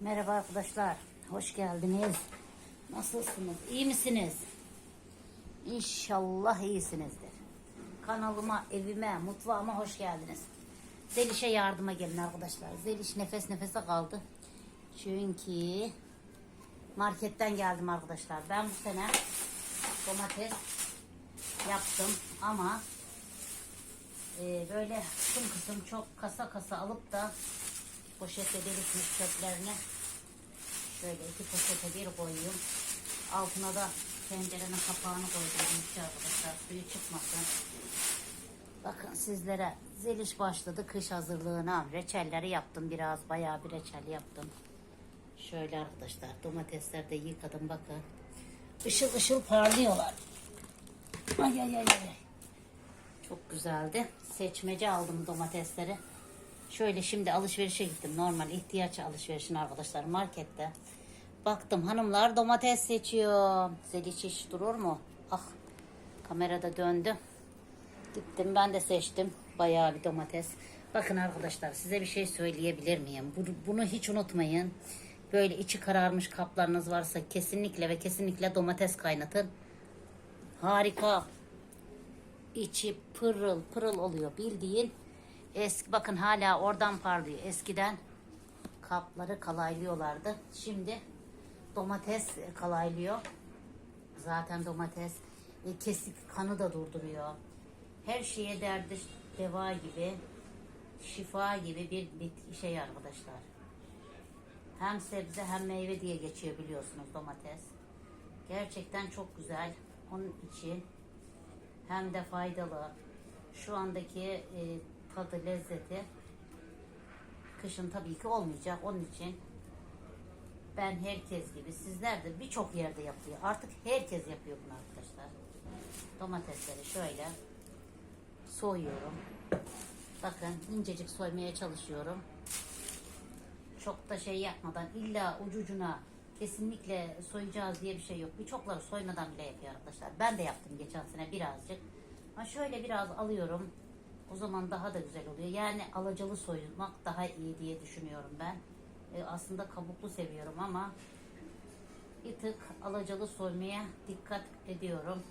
Merhaba arkadaşlar. Hoş geldiniz. Nasılsınız? İyi misiniz? İnşallah iyisinizdir. Kanalıma, evime, mutfağıma hoş geldiniz. Zeliş'e yardıma gelin arkadaşlar. Zeliş nefes nefese kaldı. Çünkü marketten geldim arkadaşlar. Ben bu sene domates yaptım ama e, böyle kısım kısım çok kasa kasa alıp da poşete birikmiş çöplerini şöyle iki poşete bir koyayım. Altına da tencerenin kapağını koydum arkadaşlar suyu çıkmasın. Bakın sizlere zeliş başladı kış hazırlığına. Reçelleri yaptım biraz bayağı bir reçel yaptım. Şöyle arkadaşlar domatesler de yıkadım bakın. Işıl ışıl parlıyorlar. Ay ay ay ay. Çok güzeldi. Seçmece aldım domatesleri. Şöyle şimdi alışverişe gittim. Normal ihtiyaç alışverişine arkadaşlar markette. Baktım hanımlar domates seçiyor. Zeliç hiç durur mu? Ah kamerada döndü. Gittim ben de seçtim. Bayağı bir domates. Bakın arkadaşlar size bir şey söyleyebilir miyim? Bunu hiç unutmayın. Böyle içi kararmış kaplarınız varsa kesinlikle ve kesinlikle domates kaynatın. Harika içi pırıl pırıl oluyor bildiğin. Eski bakın hala oradan parlıyor. Eskiden kapları kalaylıyorlardı. Şimdi domates kalaylıyor. Zaten domates e, kesik kanı da durduruyor. Her şeye derdi deva gibi, şifa gibi bir bitki şey arkadaşlar. Hem sebze hem meyve diye geçiyor biliyorsunuz domates. Gerçekten çok güzel. Onun için hem de faydalı. Şu andaki e, tadı, lezzeti kışın tabii ki olmayacak. Onun için ben herkes gibi sizler de birçok yerde yapıyor. Artık herkes yapıyor bunu arkadaşlar. Domatesleri şöyle soyuyorum. Bakın incecik soymaya çalışıyorum. Çok da şey yapmadan illa ucucuna kesinlikle soyacağız diye bir şey yok. Birçokları soymadan bile yapıyor arkadaşlar. Ben de yaptım geçen sene birazcık. Ha şöyle biraz alıyorum. O zaman daha da güzel oluyor. Yani alacalı soymak daha iyi diye düşünüyorum ben. E, aslında kabuklu seviyorum ama bir tık alacalı soymaya dikkat ediyorum.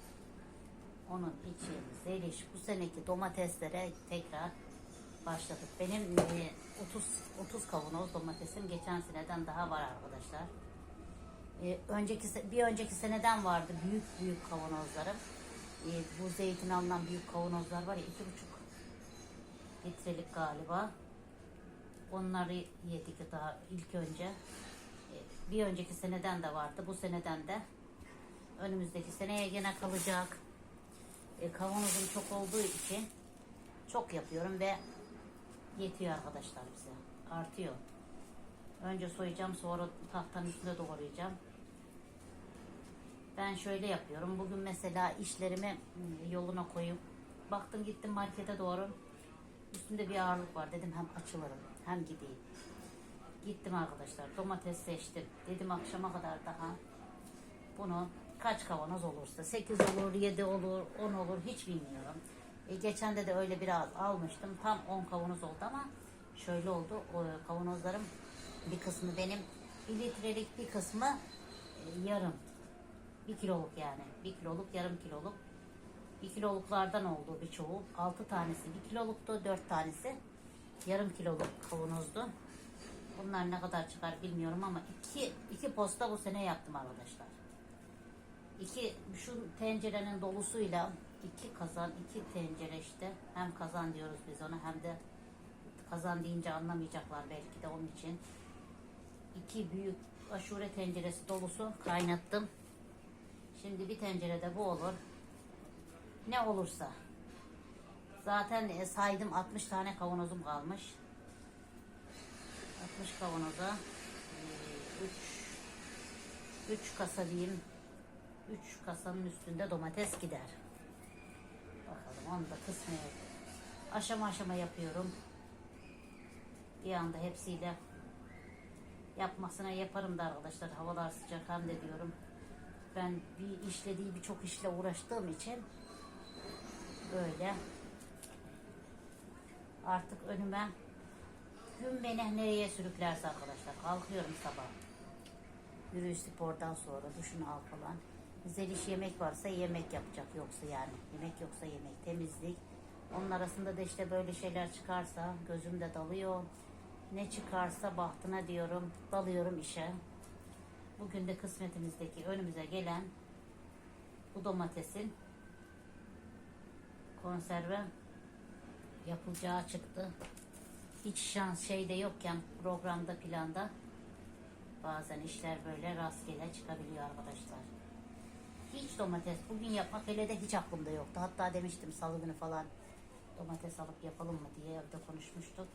Onun için Zeliş bu seneki domateslere tekrar başladık. Benim e, 30 30 kavanoz domatesim geçen seneden daha var arkadaşlar. E, önceki bir önceki seneden vardı büyük büyük kavanozlarım. E, bu zeytin alınan büyük kavanozlar var ya iki buçuk litrelik galiba. Onları yedik daha ilk önce. E, bir önceki seneden de vardı. Bu seneden de önümüzdeki seneye gene kalacak. E, kavanozum çok olduğu için çok yapıyorum ve yetiyor arkadaşlar bize. Artıyor. Önce soyacağım sonra tahtanın üstüne doğrayacağım. Ben şöyle yapıyorum. Bugün mesela işlerimi ım, yoluna koyup baktım gittim markete doğru. Üstünde bir ağırlık var. Dedim hem açılırım hem gideyim. Gittim arkadaşlar. Domates seçtim. Dedim akşama kadar daha bunu kaç kavanoz olursa 8 olur, 7 olur, 10 olur hiç bilmiyorum. E, geçen de de öyle biraz almıştım. Tam 10 kavanoz oldu ama şöyle oldu. O kavanozlarım bir kısmı benim 1 litrelik bir kısmı e, yarım. 1 kiloluk yani. 1 kiloluk, yarım kiloluk. 1 kiloluklardan oldu birçoğu. 6 tanesi 1 kiloluktu, 4 tanesi yarım kiloluk kavanozdu. Bunlar ne kadar çıkar bilmiyorum ama iki, iki posta bu sene yaptım arkadaşlar. İki, şu tencerenin dolusuyla iki kazan, iki tencere işte. Hem kazan diyoruz biz ona hem de kazan deyince anlamayacaklar belki de onun için. İki büyük aşure tenceresi dolusu kaynattım. Şimdi bir tencerede bu olur. Ne olursa. Zaten e, saydım 60 tane kavanozum kalmış. 60 kavanoza 3 3 kasa diyeyim 3 kasanın üstünde domates gider. Bakalım onu da kısmaya aşama aşama yapıyorum. Bir anda hepsiyle yapmasına yaparım da arkadaşlar. Havalar sıcak hem de diyorum. Ben bir işlediği birçok işle uğraştığım için böyle artık önüme gün beni nereye sürüklerse arkadaşlar. Kalkıyorum sabah. Yürüyüş spordan sonra duşunu al falan. Zeliş yemek varsa yemek yapacak yoksa yani. Yemek yoksa yemek, temizlik. Onun arasında da işte böyle şeyler çıkarsa gözümde dalıyor. Ne çıkarsa bahtına diyorum, dalıyorum işe. Bugün de kısmetimizdeki önümüze gelen bu domatesin konserve yapılacağı çıktı. Hiç şans şeyde yokken programda planda bazen işler böyle rastgele çıkabiliyor arkadaşlar. Hiç domates bugün yapmak hele de hiç aklımda yoktu. Hatta demiştim salı günü falan domates alıp yapalım mı diye evde konuşmuştuk.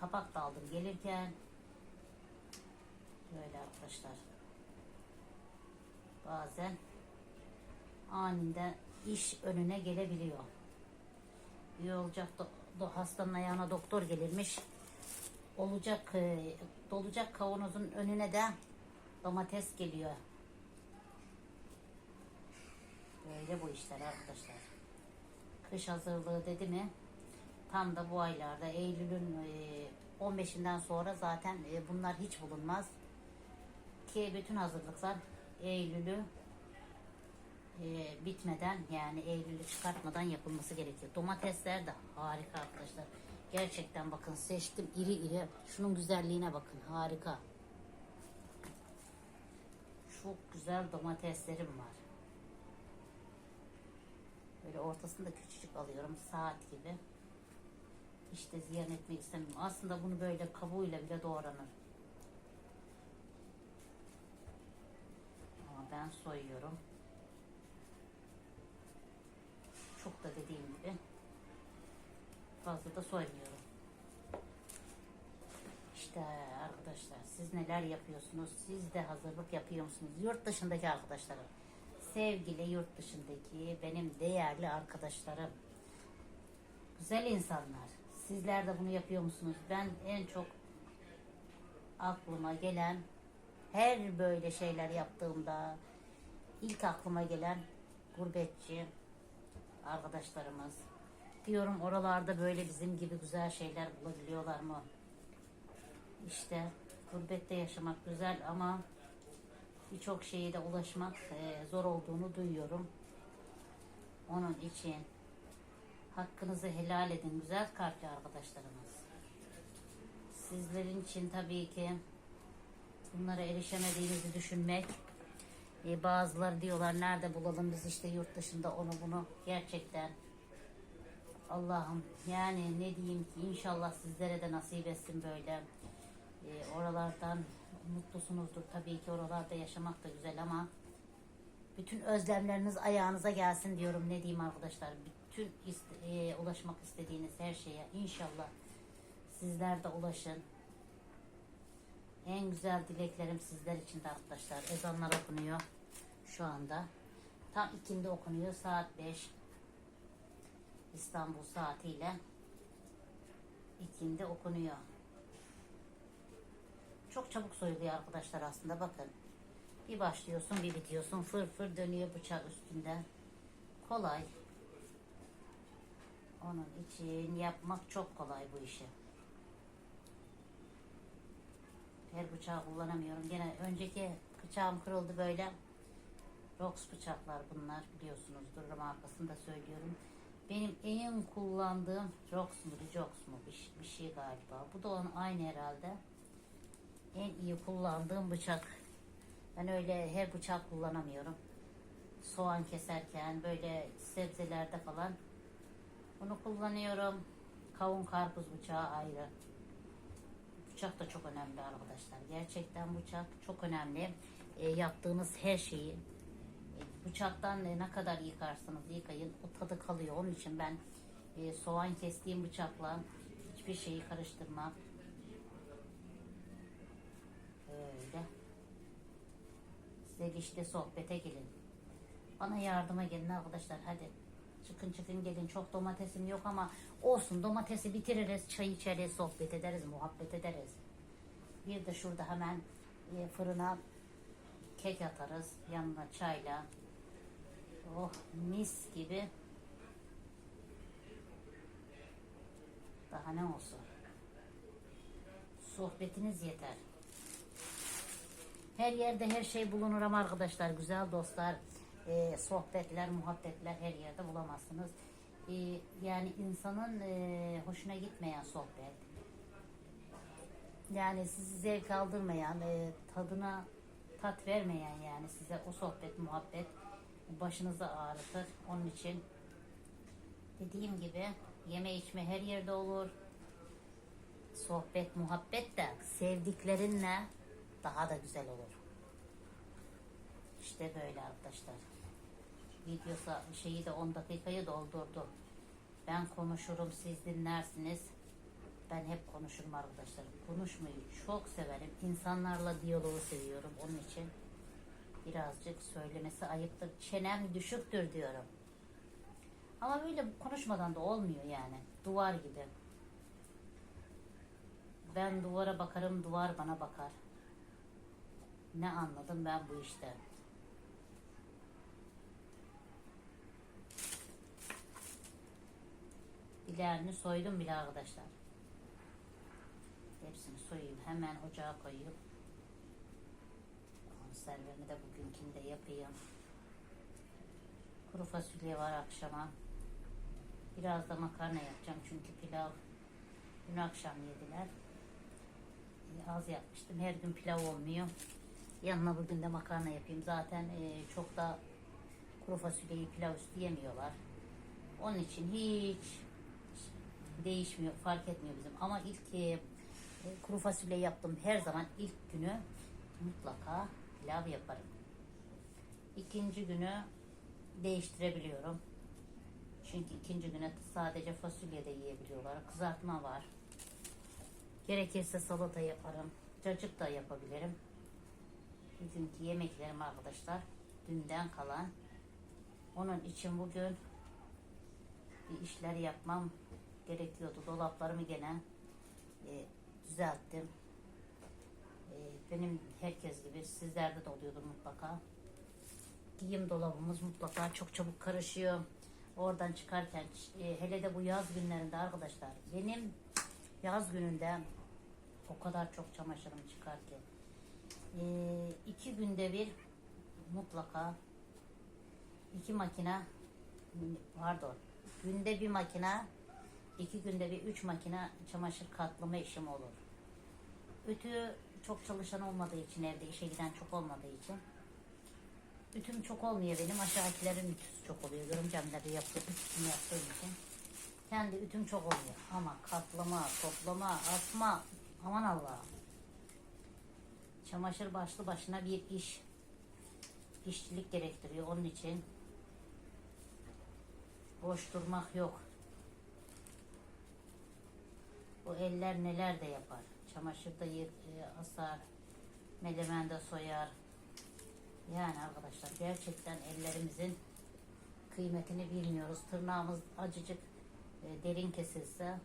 Kapak da aldım gelirken. Böyle arkadaşlar. Bazen aninde iş önüne gelebiliyor. İyi olacak da hastanın ayağına doktor gelirmiş. Olacak e, dolacak kavanozun önüne de domates geliyor. Böyle bu işler arkadaşlar. Kış hazırlığı dedi mi tam da bu aylarda Eylül'ün e, 15'inden sonra zaten e, bunlar hiç bulunmaz. Ki bütün hazırlıklar Eylül'ü e, bitmeden yani Eylül'ü çıkartmadan yapılması gerekiyor. Domatesler de harika arkadaşlar. Gerçekten bakın seçtim iri iri. Şunun güzelliğine bakın harika. Çok güzel domateslerim var. Böyle ortasında küçücük alıyorum saat gibi. İşte ziyan etmek istemiyorum. Aslında bunu böyle kabuğuyla bile doğranır. Ama ben soyuyorum. Çok da dediğim gibi fazla da soymuyorum. İşte arkadaşlar siz neler yapıyorsunuz? Siz de hazırlık yapıyor musunuz? Yurt dışındaki arkadaşlarım. Sevgili yurt dışındaki benim değerli arkadaşlarım. Güzel insanlar. Sizler de bunu yapıyor musunuz? Ben en çok aklıma gelen her böyle şeyler yaptığımda ilk aklıma gelen gurbetçi arkadaşlarımız. Diyorum oralarda böyle bizim gibi güzel şeyler bulabiliyorlar mı? İşte gurbette yaşamak güzel ama birçok şeye de ulaşmak e, zor olduğunu duyuyorum. Onun için hakkınızı helal edin güzel kalpli arkadaşlarımız. Sizlerin için tabii ki bunlara erişemediğinizi düşünmek. E, bazıları diyorlar nerede bulalım biz işte yurt dışında onu bunu. Gerçekten Allah'ım yani ne diyeyim ki inşallah sizlere de nasip etsin böyle. E, oralardan mutlusunuzdur tabii ki oralarda yaşamak da güzel ama bütün özlemleriniz ayağınıza gelsin diyorum ne diyeyim arkadaşlar. Bütün iste- e, ulaşmak istediğiniz her şeye inşallah sizler de ulaşın. En güzel dileklerim sizler için de arkadaşlar. Ezanlar okunuyor şu anda. Tam ikindi okunuyor. Saat 5. İstanbul saatiyle ikindi okunuyor. Çok çabuk soyuluyor arkadaşlar aslında bakın. Bir başlıyorsun bir bitiyorsun fır fır dönüyor bıçak üstünde. Kolay. Onun için yapmak çok kolay bu işi. Her bıçağı kullanamıyorum. Gene önceki bıçağım kırıldı böyle. Rox bıçaklar bunlar biliyorsunuzdur markasını da söylüyorum. Benim en kullandığım Rox mu Rijox mu bir, bir şey galiba. Bu da onun aynı herhalde. En iyi kullandığım bıçak. Ben öyle her bıçak kullanamıyorum. Soğan keserken böyle sebzelerde falan bunu kullanıyorum. Kavun karpuz bıçağı ayrı. Bıçak da çok önemli arkadaşlar. Gerçekten bıçak çok önemli. E, yaptığınız her şeyi e, bıçaktan ne kadar yıkarsanız yıkayın o tadı kalıyor. Onun için ben e, soğan kestiğim bıçakla hiçbir şeyi karıştırmam. Öyle. Size işte sohbete gelin. Bana yardıma gelin arkadaşlar hadi. Çıkın çıkın gelin. Çok domatesim yok ama olsun domatesi bitiririz. Çay içeriz, sohbet ederiz, muhabbet ederiz. Bir de şurada hemen e, fırına kek atarız. Yanına çayla. Oh mis gibi. Daha ne olsun. Sohbetiniz yeter. Her yerde her şey bulunur ama arkadaşlar güzel dostlar e, sohbetler muhabbetler her yerde bulamazsınız. E, yani insanın e, hoşuna gitmeyen sohbet yani sizi zevk aldırmayan e, tadına tat vermeyen yani size o sohbet muhabbet başınızı ağrıtır. Onun için dediğim gibi yeme içme her yerde olur. Sohbet muhabbet de sevdiklerinle daha da güzel olur. İşte böyle arkadaşlar. Videosa şeyi de 10 dakikayı doldurdu. Ben konuşurum siz dinlersiniz. Ben hep konuşurum arkadaşlar. Konuşmayı çok severim. İnsanlarla diyaloğu seviyorum. Onun için birazcık söylemesi ayıptır. Çenem düşüktür diyorum. Ama böyle konuşmadan da olmuyor yani. Duvar gibi. Ben duvara bakarım, duvar bana bakar. Ne anladım ben bu işte. Bileğini soydum bile arkadaşlar. Hepsini soyayım. Hemen ocağa koyayım. Konservemi de bugünkinde yapayım. Kuru fasulye var akşama. Biraz da makarna yapacağım çünkü pilav dün akşam yediler. Az yapmıştım. Her gün pilav olmuyor. Yanına bugün de makarna yapayım. Zaten e, çok da kuru fasulyeyi pilav üstü yemiyorlar. Onun için hiç değişmiyor, fark etmiyor bizim. Ama ilk e, kuru fasulye yaptım her zaman ilk günü mutlaka pilav yaparım. İkinci günü değiştirebiliyorum. Çünkü ikinci güne sadece fasulye de yiyebiliyorlar. Kızartma var. Gerekirse salata yaparım. Cacık da yapabilirim. Bugünkü yemeklerim arkadaşlar dünden kalan. Onun için bugün bir işler yapmam gerekiyordu. Dolaplarımı gene e, düzelttim. E, benim herkes gibi sizlerde de oluyordur mutlaka. Giyim dolabımız mutlaka çok çabuk karışıyor. Oradan çıkarken e, hele de bu yaz günlerinde arkadaşlar benim yaz gününde o kadar çok çamaşırım çıkar ki e, iki günde bir mutlaka iki makine pardon günde bir makine iki günde bir üç makine çamaşır katlama işim olur. Ütü çok çalışan olmadığı için evde işe giden çok olmadığı için. Ütüm çok olmuyor benim aşağıdakilerin ütüsü çok oluyor. Görümcemleri yaptığı ütüsünü yaptığım için. Kendi ütüm çok oluyor. Ama katlama toplama asma aman Allah'ım. Çamaşır başlı başına bir iş. İşçilik gerektiriyor. Onun için boş durmak yok bu eller neler de yapar. Çamaşırda yer, e, asar, melemende soyar. Yani arkadaşlar gerçekten ellerimizin kıymetini bilmiyoruz. Tırnağımız acıcık e, derin kesilse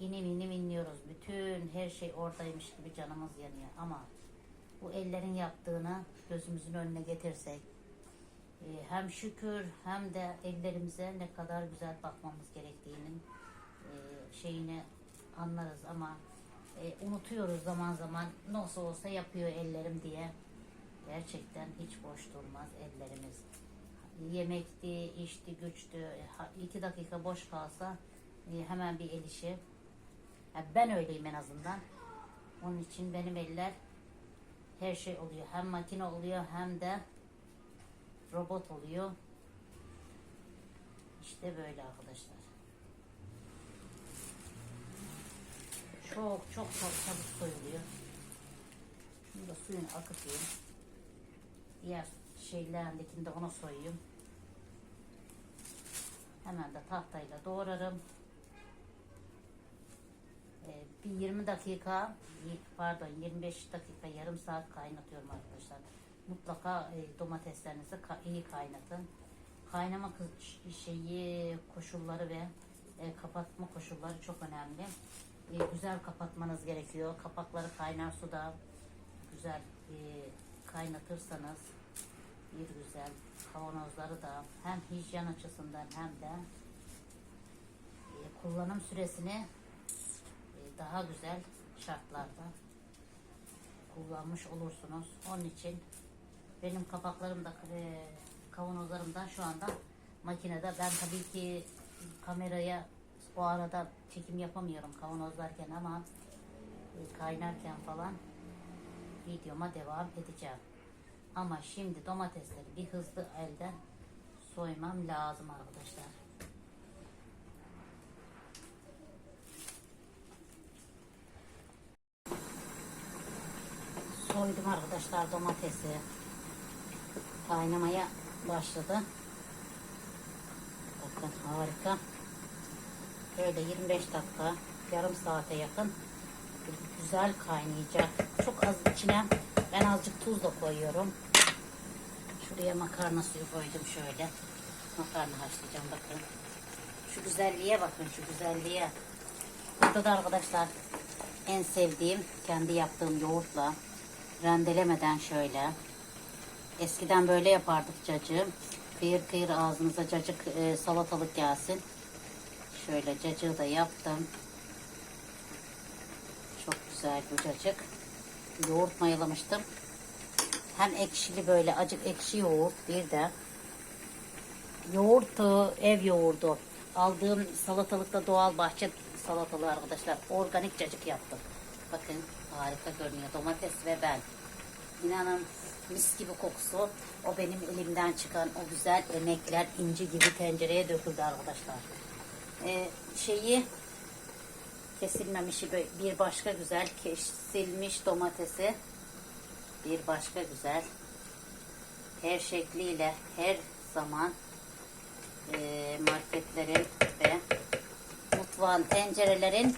inim inim inliyoruz. Bütün her şey oradaymış gibi canımız yanıyor. Ama bu ellerin yaptığını gözümüzün önüne getirsek e, hem şükür hem de ellerimize ne kadar güzel bakmamız gerektiğinin e, şeyini anlarız ama e, unutuyoruz zaman zaman nasıl olsa yapıyor ellerim diye. Gerçekten hiç boş durmaz ellerimiz. Yemekti, işti, güçtü. İki dakika boş kalsa e, hemen bir el işi. Yani ben öyleyim en azından. Onun için benim eller her şey oluyor. Hem makine oluyor hem de robot oluyor. İşte böyle arkadaşlar. Çok çok çok çabuk soyuluyor. Şimdi da suyunu akıtayım. Diğer şeylerindekini de ona soyayım. Hemen de tahtayla doğrarım. Ee, bir 20 dakika pardon 25 dakika yarım saat kaynatıyorum arkadaşlar. Mutlaka e, domateslerinizi ka- iyi kaynatın. Kaynama şeyi koşulları ve e, kapatma koşulları çok önemli. E, güzel kapatmanız gerekiyor. Kapakları kaynar suda güzel e, kaynatırsanız bir güzel kavanozları da hem hijyen açısından hem de e, kullanım süresini e, daha güzel şartlarda kullanmış olursunuz. Onun için benim kapaklarım da e, kavanozlarım da şu anda makinede. Ben tabii ki kameraya o arada çekim yapamıyorum kavanozlarken ama e, kaynarken falan videoma devam edeceğim. Ama şimdi domatesleri bir hızlı elden soymam lazım arkadaşlar. Soydum arkadaşlar domatesi. Kaynamaya başladı. Bakın harika. Böyle 25 dakika, yarım saate yakın güzel kaynayacak. Çok az içine ben azıcık tuz da koyuyorum. Şuraya makarna suyu koydum şöyle. Makarna haşlayacağım bakın. Şu güzelliğe bakın şu güzelliğe. Burada da arkadaşlar en sevdiğim kendi yaptığım yoğurtla rendelemeden şöyle. Eskiden böyle yapardık cacığım. Kıyır kıyır ağzınıza cacık e, salatalık gelsin. Şöyle cacığı da yaptım. Çok güzel bu cacık. Yoğurt mayalamıştım. Hem ekşili böyle acık ekşi yoğurt bir de yoğurt e, ev yoğurdu. Aldığım salatalıkta doğal bahçe salatalığı arkadaşlar. Organik cacık yaptım. Bakın harika görünüyor. Domates ve ben. İnanın mis gibi kokusu. O benim elimden çıkan o güzel emekler inci gibi tencereye döküldü arkadaşlar. Ee, şeyi kesilmemişi bir başka güzel kesilmiş domatesi bir başka güzel her şekliyle her zaman e, marketlerin ve mutfağın tencerelerin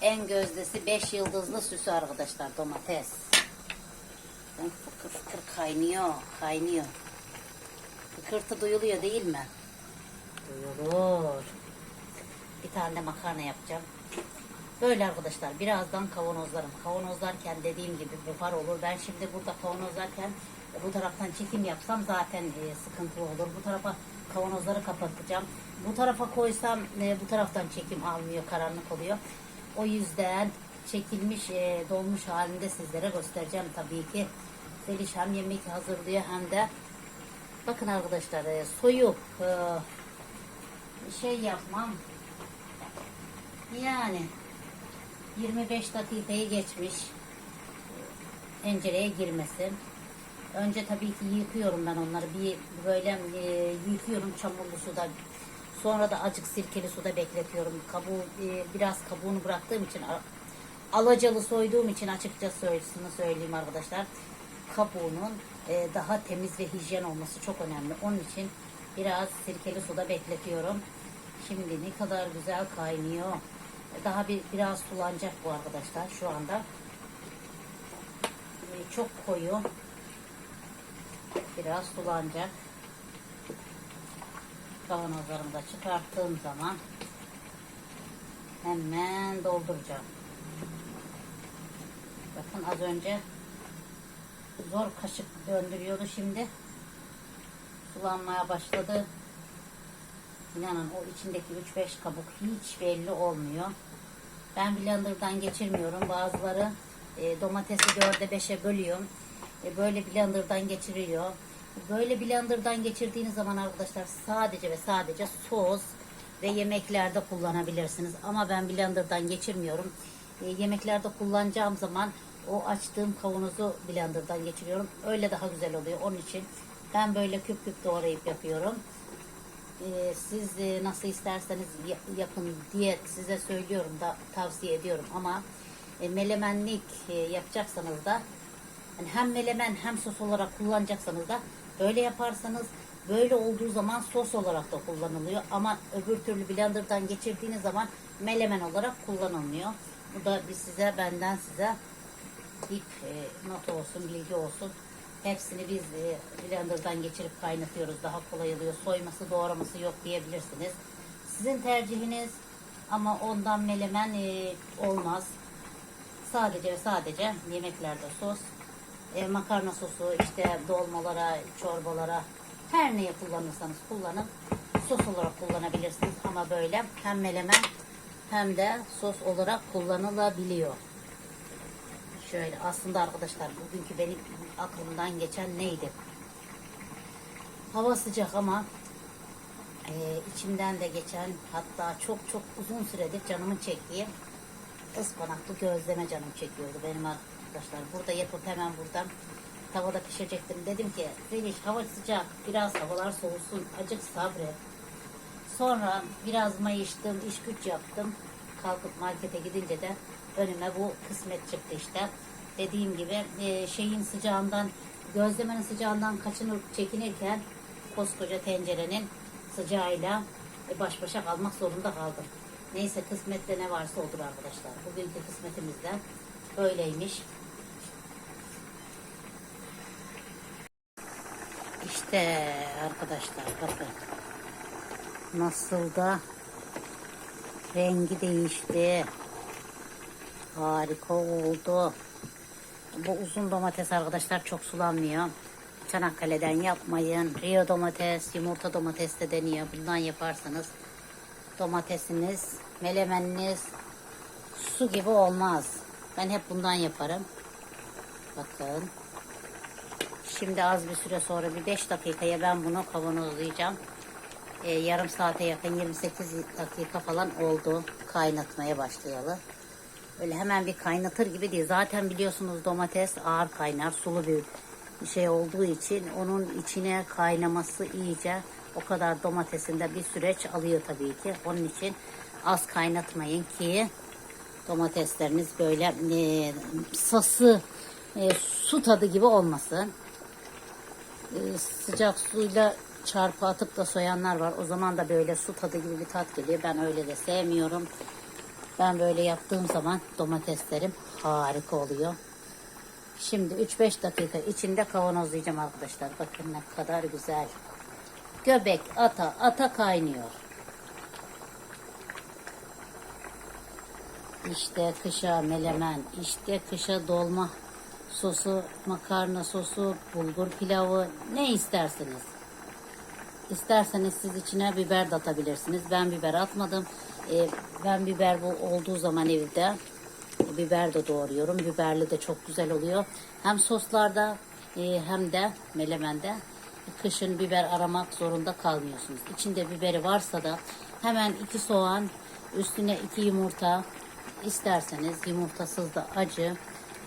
en gözdesi 5 yıldızlı süsü arkadaşlar domates. Fıkır fıkır kaynıyor, kaynıyor. Fıkırtı duyuluyor değil mi? Duyulur. Bir tane de makarna yapacağım. Böyle arkadaşlar birazdan kavanozlarım. Kavanozlarken dediğim gibi buhar olur. Ben şimdi burada kavanozlarken bu taraftan çekim yapsam zaten e, sıkıntı olur. Bu tarafa kavanozları kapatacağım. Bu tarafa koysam e, bu taraftan çekim almıyor, karanlık oluyor. O yüzden çekilmiş, e, dolmuş halinde sizlere göstereceğim tabii ki. Zeliş hem yemek hazırlıyor hem de bakın arkadaşlar e, soyup e, şey yapmam yani 25 dakikayı geçmiş tencereye girmesin. Önce tabii ki yıkıyorum ben onları. Bir böyle e, yıkıyorum çamurlu suda. Sonra da acık sirkeli suda bekletiyorum. Kabuğu e, biraz kabuğunu bıraktığım için alacalı soyduğum için açıkça söylesini söyleyeyim arkadaşlar. Kabuğunun e, daha temiz ve hijyen olması çok önemli. Onun için biraz sirkeli suda bekletiyorum. Şimdi ne kadar güzel kaynıyor. Daha bir biraz sulanacak bu arkadaşlar şu anda. E, çok koyu. Biraz sulanacak. Kavanozlarımı da çıkarttığım zaman hemen dolduracağım. Bakın az önce zor kaşık döndürüyordu şimdi. Sulanmaya başladı. İnanın o içindeki 3-5 kabuk hiç belli olmuyor. Ben blenderdan geçirmiyorum. Bazıları e, domatesi 4'e 5'e bölüyorum. E, böyle blenderdan geçiriliyor. Böyle blenderdan geçirdiğiniz zaman arkadaşlar sadece ve sadece sos ve yemeklerde kullanabilirsiniz. Ama ben blenderdan geçirmiyorum. E, yemeklerde kullanacağım zaman o açtığım kavanozu blenderdan geçiriyorum. Öyle daha güzel oluyor. Onun için ben böyle küp küp doğrayıp yapıyorum. Ee, siz e, nasıl isterseniz ya- yapın diye size söylüyorum da tavsiye ediyorum ama e, melemenlik e, yapacaksanız da hani hem melemen hem sos olarak kullanacaksanız da böyle yaparsanız böyle olduğu zaman sos olarak da kullanılıyor ama öbür türlü blenderdan geçirdiğiniz zaman melemen olarak kullanılmıyor. Bu da bir size benden size bir e, not olsun, bilgi olsun. Hepsini biz blenderdan geçirip kaynatıyoruz. Daha kolay oluyor. Soyması, doğraması yok diyebilirsiniz. Sizin tercihiniz ama ondan melemen e, olmaz. Sadece ve sadece yemeklerde sos, e, makarna sosu, işte dolmalara, çorbalara her neye kullanırsanız kullanın. Sos olarak kullanabilirsiniz ama böyle hem melemen hem de sos olarak kullanılabiliyor. Şöyle aslında arkadaşlar bugünkü benim aklımdan geçen neydi? Hava sıcak ama e, içimden de geçen hatta çok çok uzun süredir canımın çektiği ıspanaklı gözleme canım çekiyordu benim arkadaşlar. Burada yapıp hemen buradan tavada pişirecektim. Dedim ki Zeliş hava sıcak biraz havalar soğusun acık sabret. Sonra biraz mayıştım, iş güç yaptım. Kalkıp markete gidince de önüme bu kısmet çıktı işte. Dediğim gibi e, şeyin sıcağından, gözlemenin sıcağından kaçınıp çekinirken koskoca tencerenin sıcağıyla e, baş başa kalmak zorunda kaldım. Neyse kısmette ne varsa odur arkadaşlar. Bugünkü kısmetimiz de böyleymiş. İşte arkadaşlar bakın nasıl da rengi değişti. Harika oldu. Bu uzun domates arkadaşlar çok sulanmıyor. Çanakkale'den yapmayın. Rio domates, yumurta domates de deniyor. Bundan yaparsanız domatesiniz, melemeniniz su gibi olmaz. Ben hep bundan yaparım. Bakın. Şimdi az bir süre sonra bir 5 dakikaya ben bunu kavanozlayacağım. Ee, yarım saate yakın 28 dakika falan oldu kaynatmaya başlayalı. Öyle hemen bir kaynatır gibi değil. Zaten biliyorsunuz domates ağır kaynar, sulu bir şey olduğu için onun içine kaynaması iyice o kadar domatesinde bir süreç alıyor tabii ki. Onun için az kaynatmayın ki domatesleriniz böyle e, sası e, su tadı gibi olmasın. E, sıcak suyla çarpı atıp da soyanlar var. O zaman da böyle su tadı gibi bir tat geliyor. Ben öyle de sevmiyorum. Ben böyle yaptığım zaman domateslerim harika oluyor. Şimdi 3-5 dakika içinde kavanozlayacağım arkadaşlar. Bakın ne kadar güzel. Göbek ata ata kaynıyor. İşte kışa melemen, işte kışa dolma sosu, makarna sosu, bulgur pilavı ne isterseniz. İsterseniz siz içine biber de atabilirsiniz. Ben biber atmadım. Ee, ben biber bu olduğu zaman evde biber de doğruyorum. Biberli de çok güzel oluyor. Hem soslarda e, hem de melemende kışın biber aramak zorunda kalmıyorsunuz. İçinde biberi varsa da hemen iki soğan, üstüne iki yumurta isterseniz yumurtasız da acı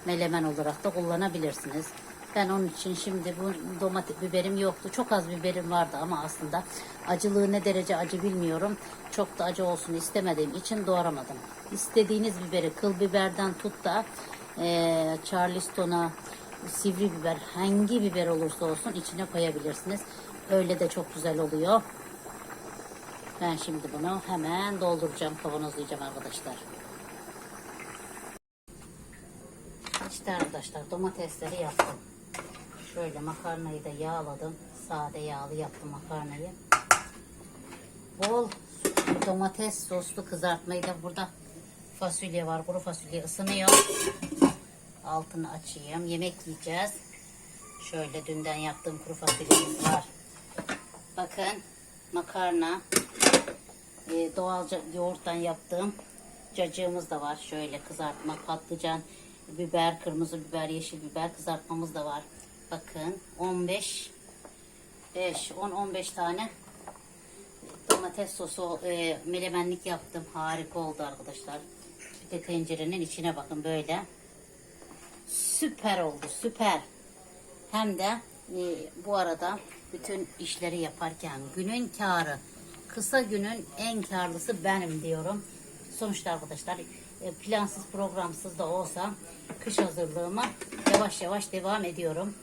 melemen olarak da kullanabilirsiniz. Ben onun için şimdi bu domates biberim yoktu. Çok az biberim vardı ama aslında acılığı ne derece acı bilmiyorum. Çok da acı olsun istemediğim için doğramadım. İstediğiniz biberi kıl biberden tut da e, charleston'a sivri biber hangi biber olursa olsun içine koyabilirsiniz. Öyle de çok güzel oluyor. Ben şimdi bunu hemen dolduracağım, kavanozlayacağım arkadaşlar. İşte arkadaşlar domatesleri yaptım. Şöyle makarnayı da yağladım. Sade yağlı yaptım makarnayı. Bol domates soslu kızartmayı da burada fasulye var. Kuru fasulye ısınıyor. Altını açayım. Yemek yiyeceğiz. Şöyle dünden yaptığım kuru fasulyemiz var. Bakın makarna. Ee, doğalca yoğurttan yaptığım cacığımız da var. Şöyle kızartma, patlıcan, biber, kırmızı biber, yeşil biber kızartmamız da var. Bakın 15 5 10 15 tane domates sosu e, melemenlik yaptım. Harika oldu arkadaşlar. Bir de tencerenin içine bakın böyle. Süper oldu, süper. Hem de e, bu arada bütün işleri yaparken günün karı, kısa günün en karlısı benim diyorum. Sonuçta arkadaşlar e, plansız programsız da olsa kış hazırlığıma yavaş yavaş devam ediyorum.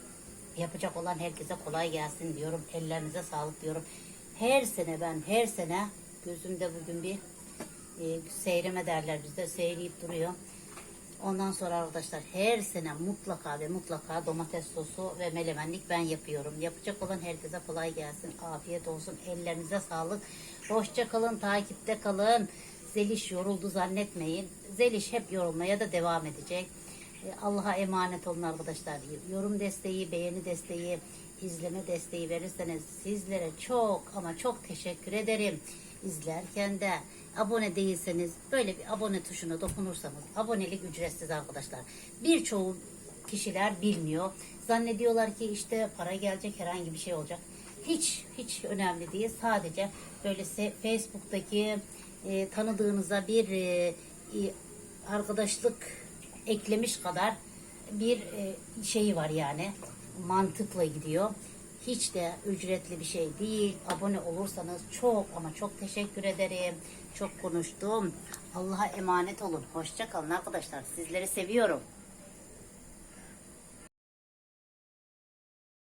Yapacak olan herkese kolay gelsin diyorum. Ellerinize sağlık diyorum. Her sene ben her sene gözümde bugün bir e, seyreme derler bizde seyreyip duruyor. Ondan sonra arkadaşlar her sene mutlaka ve mutlaka domates sosu ve melemenlik ben yapıyorum. Yapacak olan herkese kolay gelsin. Afiyet olsun. Ellerinize sağlık. Hoşça kalın. Takipte kalın. Zeliş yoruldu zannetmeyin. Zeliş hep yorulmaya da devam edecek. E, Allah'a emanet olun arkadaşlar. Yorum desteği, beğeni desteği, izleme desteği verirseniz sizlere çok ama çok teşekkür ederim. İzlerken de abone değilseniz böyle bir abone tuşuna dokunursanız abonelik ücretsiz arkadaşlar. Birçoğu kişiler bilmiyor. Zannediyorlar ki işte para gelecek herhangi bir şey olacak. Hiç hiç önemli değil. Sadece böyle Facebook'taki e, tanıdığınıza bir e, arkadaşlık eklemiş kadar bir e, şeyi var yani. Mantıkla gidiyor. Hiç de ücretli bir şey değil. Abone olursanız çok ama çok teşekkür ederim. Çok konuştum. Allah'a emanet olun. Hoşça kalın arkadaşlar. Sizleri seviyorum.